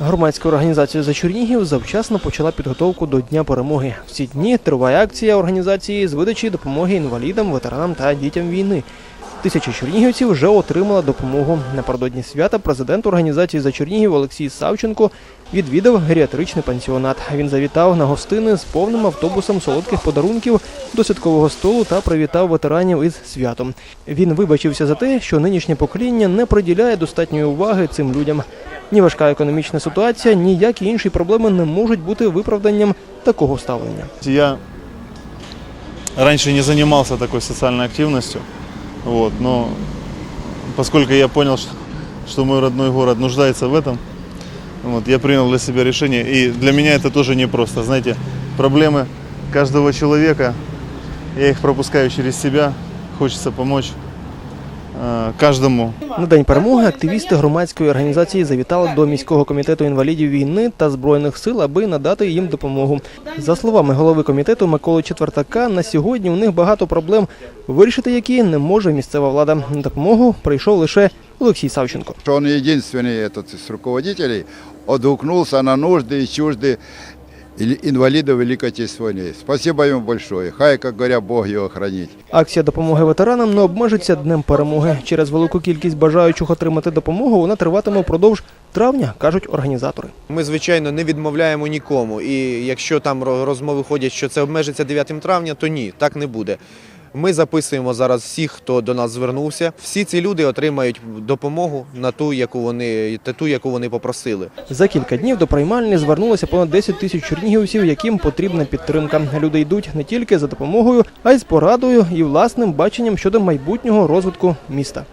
Громадська організація за Чернігів завчасно почала підготовку до Дня перемоги. В ці дні триває акція організації з видачі допомоги інвалідам, ветеранам та дітям війни. Тисячі чернігівців вже отримала допомогу. Напередодні свята президент організації за Чернігів Олексій Савченко відвідав геріатричний пансіонат. Він завітав на гостини з повним автобусом солодких подарунків до святкового столу та привітав ветеранів із святом. Він вибачився за те, що нинішнє покоління не приділяє достатньої уваги цим людям. Ні важка економічна ситуація, ніякі інші проблеми не можуть бути виправданням такого ставлення. Я раньше не занимался такой социальной активностью, вот, но поскольку я понял, что, что мой родной город нуждается в этом, вот, я принял для себя решение. И для меня это тоже непросто. Знаете, проблемы каждого человека, я их пропускаю через себя, хочется помочь э, каждому На день перемоги активісти громадської організації завітали до міського комітету інвалідів війни та збройних сил, аби надати їм допомогу. За словами голови комітету Миколи Четвертака, на сьогодні у них багато проблем, вирішити які не може місцева влада. На допомогу прийшов лише Олексій Савченко. что он единственный этот из руководителей отгукнулся на нужды и чужды или- Великої Отечественної. Спасибо йому большое. Хай, як говоря, Бог його хранить. Акція допомоги ветеранам не обмежиться днем перемоги. Через велику кількість бажаючих отримати допомогу вона триватиме впродовж травня, кажуть організатори. Ми, звичайно, не відмовляємо нікому. І якщо там ро- розмови ходять, що це обмежиться 9 травня, то ні, так не буде. Ми записуємо зараз всіх, хто до нас звернувся. Всі ці люди отримають допомогу на ту, яку вони та ту, яку вони попросили. За кілька днів до приймальні звернулося понад 10 тисяч чернігівців, яким потрібна підтримка. Люди йдуть не тільки за допомогою, а й з порадою і власним баченням щодо майбутнього розвитку міста.